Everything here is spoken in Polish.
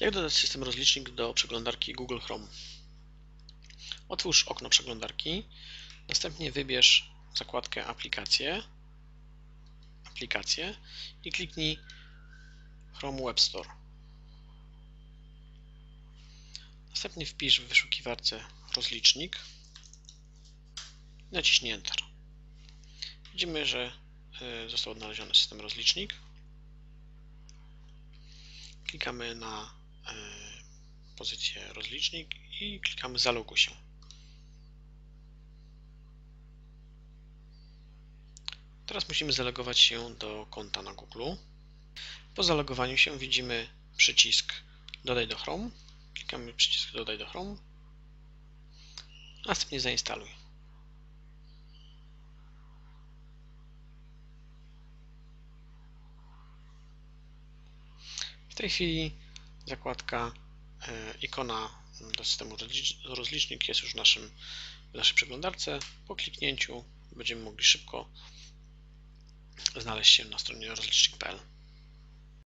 Jak dodać system rozlicznik do przeglądarki Google Chrome? Otwórz okno przeglądarki, następnie wybierz zakładkę Aplikacje, Aplikacje i kliknij Chrome Web Store. Następnie wpisz w wyszukiwarce rozlicznik naciśnij Enter. Widzimy, że y, został odnaleziony system rozlicznik. Klikamy na pozycję rozlicznik i klikamy zaloguj się. Teraz musimy zalogować się do konta na Google. Po zalogowaniu się widzimy przycisk Dodaj do Chrome. Klikamy przycisk Dodaj do Chrome. Następnie zainstaluj. W tej chwili zakładka e, ikona do systemu rozlicznik jest już w, naszym, w naszej przeglądarce. Po kliknięciu będziemy mogli szybko znaleźć się na stronie rozlicznik.pl.